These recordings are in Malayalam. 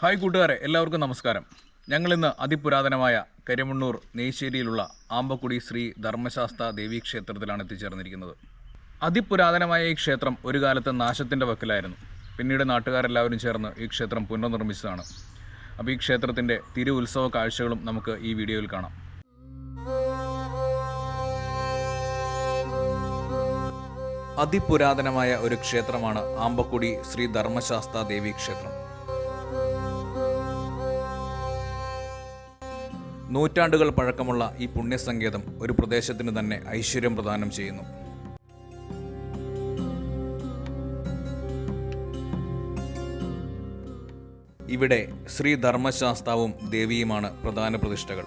ഹായ് കൂട്ടുകാരെ എല്ലാവർക്കും നമസ്കാരം. ഞങ്ങളിന്ന് അതിപുരാതനമായ കരിമണ്ണൂർ നെയ്ശ്ശേരിയിലുള്ള ആമ്പക്കുടി ശ്രീ ധർമ്മശാസ്ത്ര ദേവീ ക്ഷേത്രത്തിലാണ് എത്തിച്ചേർന്നിരിക്കുന്നത്. അതിപുരാതനമായ ഈ ക്ഷേത്രം ഒരു കാലത്ത് നാശത്തിന്റെ വക്കിലായിരുന്നു. പിന്നീട് നാട്ടുകാരെല്ലാവരും ചേർന്ന് ഈ ക്ഷേത്രം പുനർനിർമ്മിച്ചതാണ്. അപ്പോൾ ഈ ക്ഷേത്രത്തിന്റെ തിരു ഉത്സവ കാഴ്ചകളും നമുക്ക് ഈ വീഡിയോയിൽ കാണാം. അതിപുരാതനമായ ഒരു ക്ഷേത്രമാണ് ആമ്പക്കുടി ശ്രീ ധർമ്മശാസ്ത്ര ദേവീ ക്ഷേത്രം നൂറ്റാണ്ടുകൾ പഴക്കമുള്ള ഈ പുണ്യസങ്കേതം ഒരു പ്രദേശത്തിന് തന്നെ ഐശ്വര്യം പ്രദാനം ചെയ്യുന്നു. ഇവിടെ ശ്രീ ധർമ്മശാസ്താവും ദേവിയുമാണ് പ്രധാന പ്രതിഷ്ഠകൾ.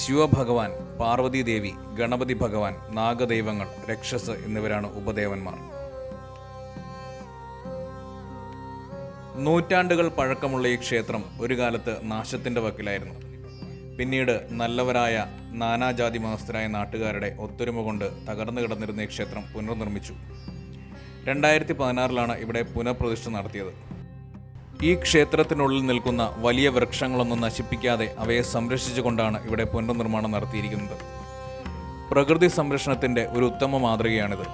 ശിവഭഗവാൻ പാർവതി ദേവി ഗണപതി ഭഗവാൻ നാഗദൈവങ്ങൾ രക്ഷസ് എന്നിവരാണ് ഉപദേവന്മാർ. നൂറ്റാണ്ടുകൾ പഴക്കമുള്ള ഈ ക്ഷേത്രം ഒരു കാലത്ത് നാശത്തിന്റെ വക്കിലായിരുന്നു. പിന്നീട് നല്ലവരായ നാനാജാതി മതസ്ഥരായ നാട്ടുകാരുടെ ഒത്തൊരുമ കൊണ്ട് തകർന്നു കിടന്നിരുന്ന ഈ ക്ഷേത്രം പുനർനിർമ്മിച്ചു. രണ്ടായിരത്തി പതിനാറിലാണ് ഇവിടെ പുനഃപ്രതിഷ്ഠ നടത്തിയത്. ഈ ക്ഷേത്രത്തിനുള്ളിൽ നിൽക്കുന്ന വലിയ വൃക്ഷങ്ങളൊന്നും നശിപ്പിക്കാതെ അവയെ സംരക്ഷിച്ചുകൊണ്ടാണ് ഇവിടെ പുനർനിർമ്മാണം നടത്തിയിരിക്കുന്നത്. പ്രകൃതി സംരക്ഷണത്തിന്റെ ഒരു ഉത്തമ മാതൃകയാണിത്.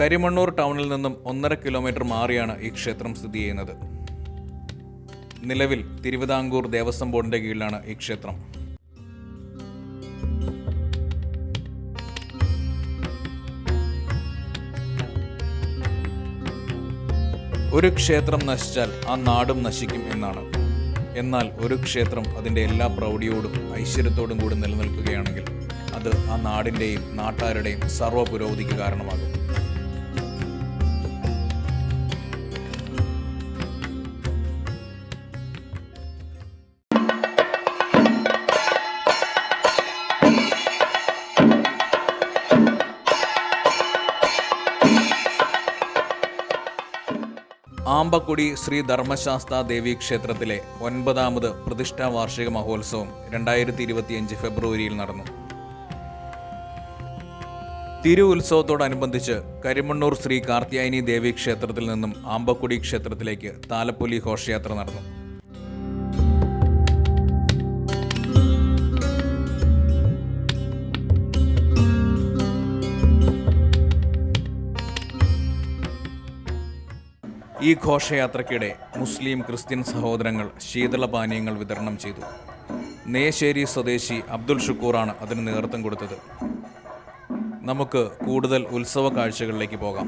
കരിമണ്ണൂർ ടൗണിൽ നിന്നും ഒന്നര കിലോമീറ്റർ മാറിയാണ് ഈ ക്ഷേത്രം സ്ഥിതി ചെയ്യുന്നത്. നിലവിൽ തിരുവിതാംകൂർ ദേവസ്വം ബോർഡിന്റെ കീഴിലാണ് ഈ ക്ഷേത്രം. ഒരു ക്ഷേത്രം നശിച്ചാൽ ആ നാടും നശിക്കും എന്നാണ്. എന്നാൽ ഒരു ക്ഷേത്രം അതിന്റെ എല്ലാ പ്രൗഢിയോടും ഐശ്വര്യത്തോടും കൂടി നിലനിൽക്കുകയാണെങ്കിൽ അത് ആ നാടിന്റെയും നാട്ടുകാരുടെയും സർവ പുരോഗതിക്ക് കാരണമാകും. ആമ്പക്കുടി ശ്രീ ധർമ്മശാസ്ത്ര ദേവി ക്ഷേത്രത്തിലെ ഒൻപതാമത് പ്രതിഷ്ഠാ വാർഷിക മഹോത്സവം രണ്ടായിരത്തി ഇരുപത്തിയഞ്ച് ഫെബ്രുവരിയിൽ നടന്നു. തിരു ഉത്സവത്തോടനുബന്ധിച്ച് കരിമണ്ണൂർ ശ്രീ കാർത്യായനി ദേവി ക്ഷേത്രത്തിൽ നിന്നും ആമ്പക്കുടി ക്ഷേത്രത്തിലേക്ക് താലപ്പൊലി ഘോഷയാത്ര നടന്നു. ഈ ഘോഷയാത്രയ്ക്കിടെ മുസ്ലിം ക്രിസ്ത്യൻ സഹോദരങ്ങൾ ശീതളപാനീയങ്ങൾ വിതരണം ചെയ്തു. നേശ്ശേരി സ്വദേശി അബ്ദുൽ ഷുക്കൂറാണ് അതിന് നേതൃത്വം കൊടുത്തത്. നമുക്ക് കൂടുതൽ ഉത്സവ കാഴ്ചകളിലേക്ക് പോകാം.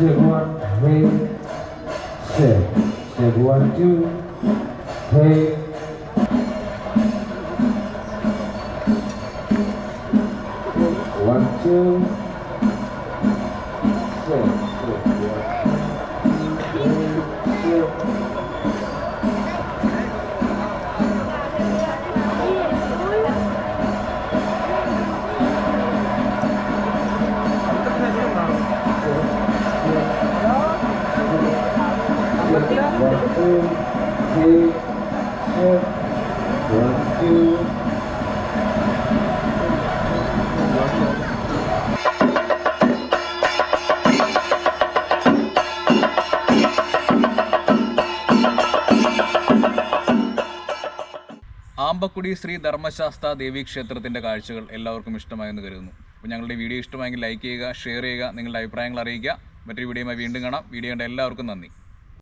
Shake one. Hey. Shake. Shake one, two. Hey. One, two. ആമ്പക്കുടി Shri ധർമ്മശാസ്ത്ര ദേവീ ക്ഷേത്രത്തിന്റെ കാഴ്ചകൾ എല്ലാവർക്കും ഇഷ്ടമായെന്ന് കരുതുന്നു. അപ്പോൾ ഞങ്ങളുടെ വീഡിയോ ഇഷ്ടമായെങ്കിൽ ലൈക്ക് ചെയ്യുക ഷെയർ ചെയ്യുക നിങ്ങളുടെ അഭിപ്രായങ്ങൾ അറിയിക്കുക. മറ്റൊരു വീഡിയോയുമായി വീണ്ടും കാണാം. വീഡിയോ കണ്ട എല്ലാവർക്കും നന്ദി.